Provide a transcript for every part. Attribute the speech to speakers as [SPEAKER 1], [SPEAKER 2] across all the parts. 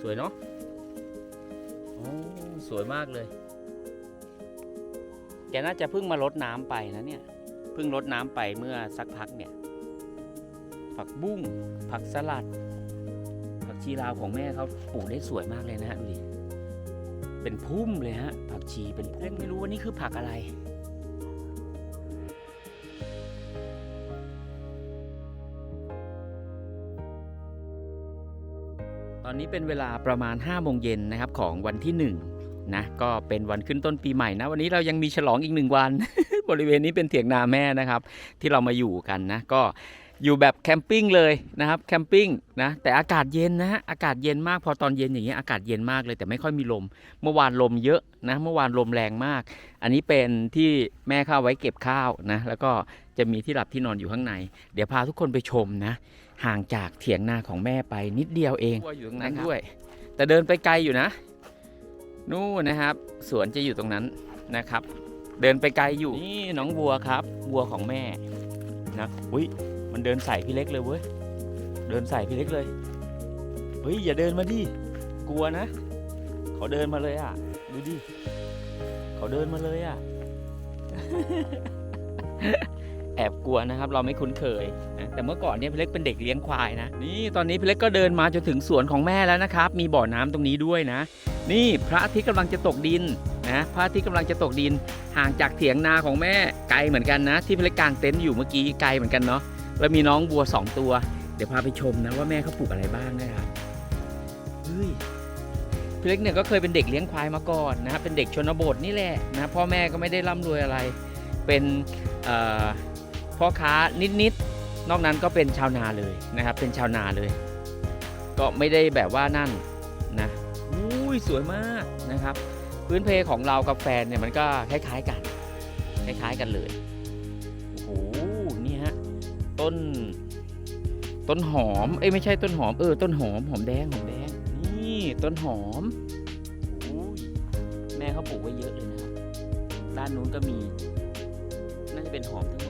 [SPEAKER 1] สวยเนาะโอ้สวยมากเลย แกน่าจะเพิ่งมาลดน้ำไปนะเนี่ย เพิ่งลดน้ำไปเมื่อสักพักเนี่ย ผักบุ้ง ผักสลัด ผักชีลาวของแม่เขาปลูกได้สวยมากเลยนะฮะดูดิ เป็นพุ่มเลยฮะ ผักชีเป็นพุ่มไม่รู้ว่านี่คือผักอะไร นี้เป็นเวลาประมาณ5โมงเย็นนะครับของวันที่ 1 นะ ก็เป็นวันขึ้นต้นปีใหม่นะ วันนี้เรายังมีฉลองอีกหนึ่งวัน บริเวณนี้เป็นเถียงนาแม่นะครับ ที่เรามาอยู่กันนะ ก็อยู่แบบแคมปิ้งเลยนะครับแคมปิ้งนะแต่อากาศเย็นนะฮะอากาศเย็นมากพอตอนเย็นอย่างเงี้ยอากาศเย็นมากเลยแต่ไม่ค่อยมีลม เมื่อวานลมเยอะนะเมื่อวานลมแรงมาก อันนี้เป็นที่แม่เข้าไว้เก็บข้าวนะแล้วก็จะมีที่หลับที่นอนอยู่ข้างใน เดี๋ยวพาทุกคนไปชมนะ ห่างจากเถียงนาของแม่ไปนิดเดียวเองอยู่ตรงนั้นด้วย แต่เดินไปไกลอยู่นะ นู่นนะครับ สวนจะอยู่ตรงนั้นนะครับ เดินไปไกลอยู่นี่น้องวัวครับวัวของแม่นะอุ้ยมันเดินใส่พี่เล็กเลยเว้ยเดินใส่พี่เล็กเลยเฮ้ยอย่าเดินมาดิกลัวนะเขาเดินมาเลยอะ ดูดิเขาเดินมาเลยอะ แอบกลัวนะครับ เราไม่คุ้นเคยนะ แต่เมื่อก่อนเนี่ยพี่เล็กเป็นเด็กเลี้ยงควายนะ นี่ตอนนี้พี่เล็กก็เดินมาจนถึงสวนของแม่แล้วนะครับ มีบ่อน้ำตรงนี้ด้วยนะ นี่พระอาทิตย์กำลังจะตกดินนะพระอาทิตย์กำลังจะตกดิน ห่างจากเถียงนาของแม่ไกลเหมือนกันนะ ที่พี่เล็กกางเต็นท์อยู่เมื่อกี้ไกลเหมือนกันเนาะแล้วมีน้องวัวสองตัว เดี๋ยวพาไปชมนะว่าแม่เขาปลูกอะไรบ้างนะครับเฮ้ยพี่เล็กเนี่ยก็เคยเป็นเด็กเลี้ยงควายมาก่อนนะเป็นเด็กชนบทนี่แหละนะพ่อแม่ก็ไม่ได้ร่ำรวยอะไร เป็นพ่อค้านิดๆ นอกนั้นก็เป็นชาวนาเลยนะครับ เป็นชาวนาเลย ก็ไม่ได้แบบว่านั่นนะอุ้ยสวยมากนะครับ พื้นเพของเรากับแฟนเนี่ยมันก็คล้ายๆกันคล้ายๆกันเลยโอ้โหนี่ฮะต้นต้นหอมเอ้ยไม่ใช่ต้นหอมเออต้นหอมหอมแดงหอมแดงนี่ต้นหอมอุ้ยแม่เขาปลูกไว้เยอะเลยนะครับด้านนู้นก็มี น่าจะเป็นหอมทั้งหมด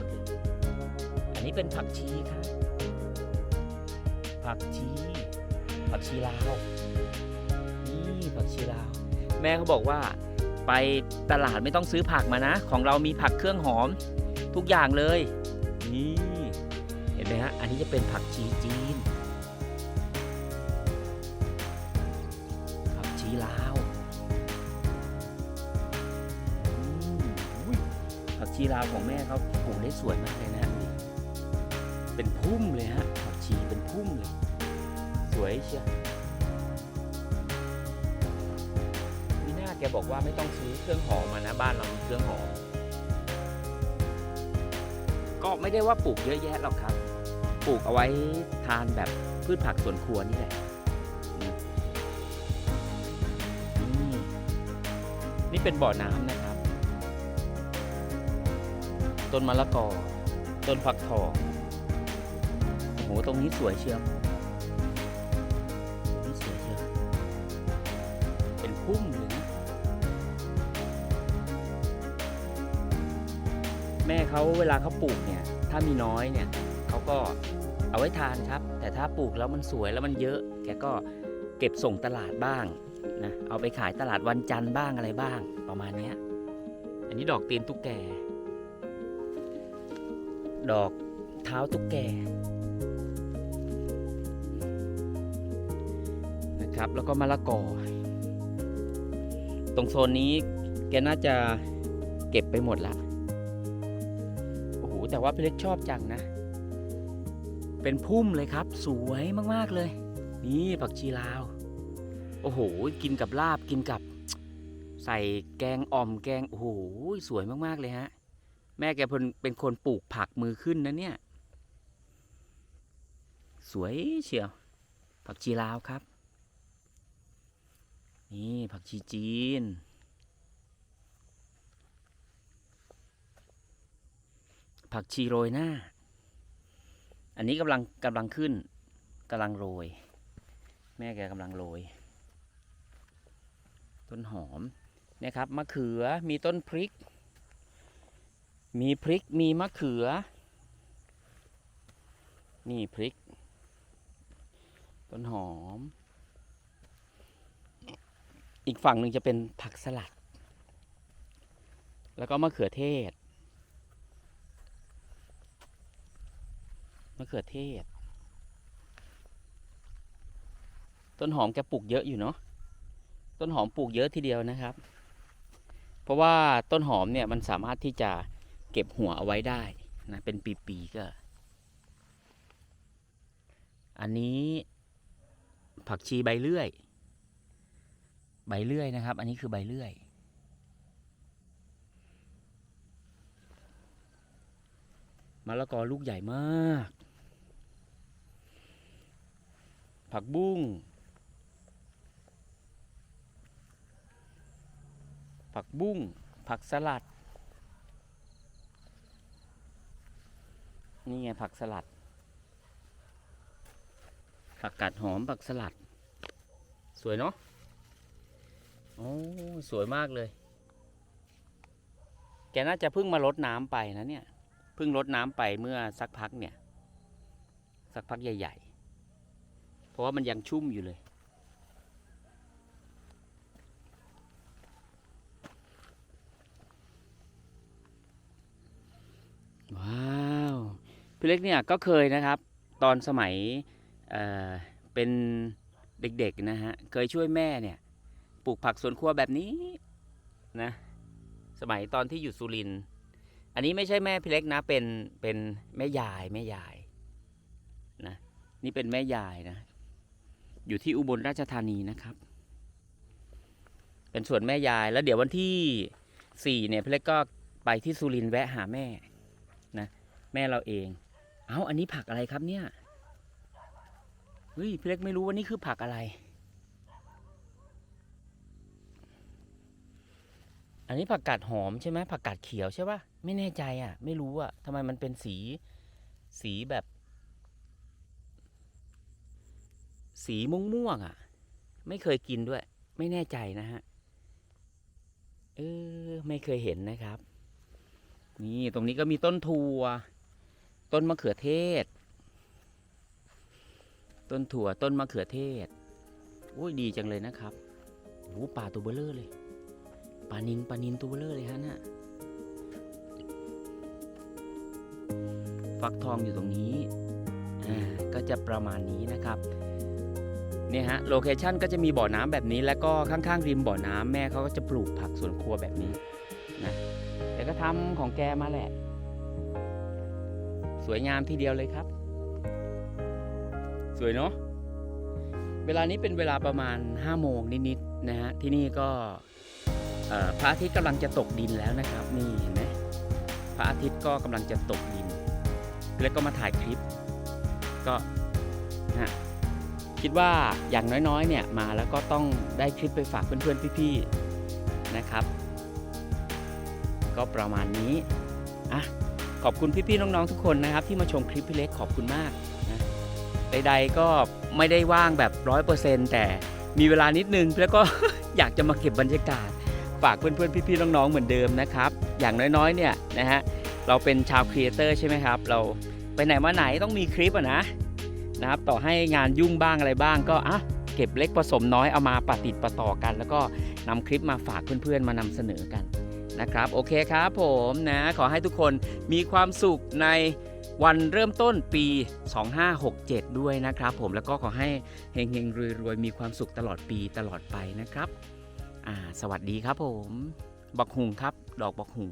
[SPEAKER 1] นนี้เป็นผักชีครับผักชี ผักชีลาว นี่ผักชีลาว แม่เขาบอกว่าไปตลาดไม่ต้องซื้อผักมานะ ของเรามีผักเครื่องหอมทุกอย่างเลย นี่เห็นไหมฮะ อันนี้จะเป็นผักชีจีน ผักชีลาวผักชีลาวของแม่เขาปลูกได้สวยมากเลยนะดูดิ เป็นพุ่มเลยฮะผักชีเป็นพุ่มเลย สวยเชียวมีหน้าแกบอกว่าไม่ต้องซื้อเครื่องหอมมานะบ้านเรามีเครื่องหอม ก็ไม่ได้ว่าปลูกเยอะแยะหรอกครับ ปลูกเอาไว้ทานแบบพืชผักสวนครัวนี่แหละนี่เป็นบ่อน้ำนะครับ ต้นมะละกอ ต้นฟักทอง ตรงนี้สวยเชียวตรงนี้สวยเชียวเป็นพุ่มเลยนะ แม่เขาเวลาเขาปลูกเนี่ย ถ้ามีน้อยเนี่ยเขาก็เอาไว้ทานครับ แต่ถ้าปลูกแล้วมันสวยแล้วมันเยอะ แกก็เก็บส่งตลาดบ้างนะ เอาไปขายตลาดวันจันทร์บ้างอะไรบ้างประมาณนี้อันนี้ดอกตีนตุ๊กแก ดอกเท้าตุ๊กแก นะครับ แล้วก็มะละกอ ตรงโซนนี้แกน่าจะเก็บไปหมดละโอ้โห แต่ว่าพี่เล็กชอบจังนะ เป็นพุ่มเลยครับ สวยมากๆเลย นี่ผักชีลาว โอ้โห กินกับลาบกินกับ ใส่แกงอ่อมแกง โอ้โห สวยมากๆเลยฮะ แม่แกเป็นเป็นคนปลูกผักมือขึ้นนะเนี่ย สวยเชียวผักชีลาวครับ นี่ผักชีจีน ผักชีโรยหน้า อันนี้กำลังกำลังขึ้นกำลังโรย แม่แกกำลังโรย ต้นหอมนี่ยครับมะเขือมีต้นพริก มีพริกมีมะเขือ นี่พริก ต้นหอม อีกฝั่งหนึ่งจะเป็นผักสลัด แล้วก็มะเขือเทศ มะเขือเทศ ต้นหอมแกปลูกเยอะอยู่เนาะ ต้นหอมปลูกเยอะทีเดียวนะครับ เพราะว่าต้นหอมเนี่ยมันสามารถที่จะเก็บหัวเอาไว้ได้นะ เป็นปีๆก็ อันนี้ผักชีใบเลื่อย ใบเลื่อยนะครับ อันนี้คือใบเลื่อย มะละกอลูกใหญ่มาก ผักบุ้ง ผักบุ้ง ผักสลัด นี่ไงผักสลัด ผักกาดหอม ผักสลัด สวยเนาะ อ้สวยมากเลย แกน่าจะเพิ่งมาลดน้ำไปนะเนี่ย เพิ่งลดน้ำไปเมื่อสักพักเนี่ย สักพักใหญ่ ๆ เพราะว่ามันยังชุ่มอยู่เลย ว้าวพี่เล็กเนี่ยก็เคยนะครับ ตอนสมัยเเป็นเด็กๆนะฮะ เคยช่วยแม่เนี่ย ปลูกผักสวนครัวแบบนี้นะ สมัยตอนที่อยู่สุรินทร์อันนี้ไม่ใช่แม่พี่เล็กนะ เป็นเป็นแม่ยายแม่ยายนะนี่เป็นแม่ยายนะ อยู่ที่อุบลราชธานีนะครับ เป็นสวนแม่ยายแล้วเดี๋ยววันที่สี่เนี่ยพี่เล็กก็ไปที่สุรินทร์แวะหาแม่นะแม่เราเอง เอ้าอันนี้ผักอะไรครับเนี่ยเฮ้ยพี่เล็กไม่รู้ว่านี่คือผักอะไร อันนี้ผักกาดหอมใช่ไหมผักกาดเขียวใช่ปะไม่แน่ใจอะ ไม่รู้อะทำไมมันเป็นสี สีแบบ สีม่วงม่วงอะ ไม่เคยกินด้วย ไม่แน่ใจนะฮะเออไม่เคยเห็นนะครับ นี่ตรงนี้ก็มีต้นถั่ว ต้นมะเขือเทศ ต้นถั่วต้นมะเขือเทศอุ้ยดีจังเลยนะครับโอ้โหปลาตัวเบลเลอร์เลย ปลานินปลานินตัวเลอร์เลยฮะน่ะฟักทองอยู่ตรงนี้ อ่า ก็จะประมาณนี้นะครับ เนี่ยฮะ โลเคชันก็จะมีบ่อน้ำแบบนี้ แล้วก็ข้างๆริมบ่อน้ำแม่เขาก็จะปลูกผักสวนครัวแบบนี้นะแกก็ทำของแกมาแหละ สวยงามทีเดียวเลยครับ สวยเนาะ เวลานี้เป็นเวลาประมาณ5โมงนิดๆนะฮะ ที่นี่ก็ พระอาทิตย์กำลังจะตกดินแล้วนะครับ นี่เห็นไหมพระอาทิตย์ก็กำลังจะตกดิน แล้วก็มาถ่ายคลิป ก็นะคิดว่าอย่างน้อยๆเนี่ยมาแล้วก็ต้องได้คลิปไปฝากเพื่อนๆพี่ๆนะครับ ก็ประมาณนี้อะขอบคุณพี่ๆน้องๆทุกคนนะครับ ที่มาชมคลิปพี่เล็กขอบคุณมากนะใดๆก็ไม่ได้ว่างแบบร้อยเปอร์เซ็นต์แต่มีเวลานิดนึงแล้วก็อยากจะมาเก็บบรรยากาศ ฝากเพื่อนๆพี่ๆน้องๆเหมือนเดิมนะครับ อย่างน้อยๆเนี่ยนะฮะเราเป็นชาวครีเอเตอร์ใช่ไหมครับ เราไปไหนมาไหนต้องมีคลิปอะนะนะครับ ต่อให้งานยุ่งบ้างอะไรบ้างก็อะเก็บเล็กผสมน้อยเอามาปะติดประต่อกัน แล้วก็นำคลิปมาฝากเพื่อนๆมานำเสนอกันนะครับ โอเคครับผมนะ ขอให้ทุกคนมีความสุขในวันเริ่มต้นปี 2567 ด้วยนะครับผมแล้วก็ขอให้เฮงๆรวยๆ มีความสุขตลอดปีตลอดไปนะครับ อ่า สวัสดีครับผม บักหุงครับ ดอกบักหุง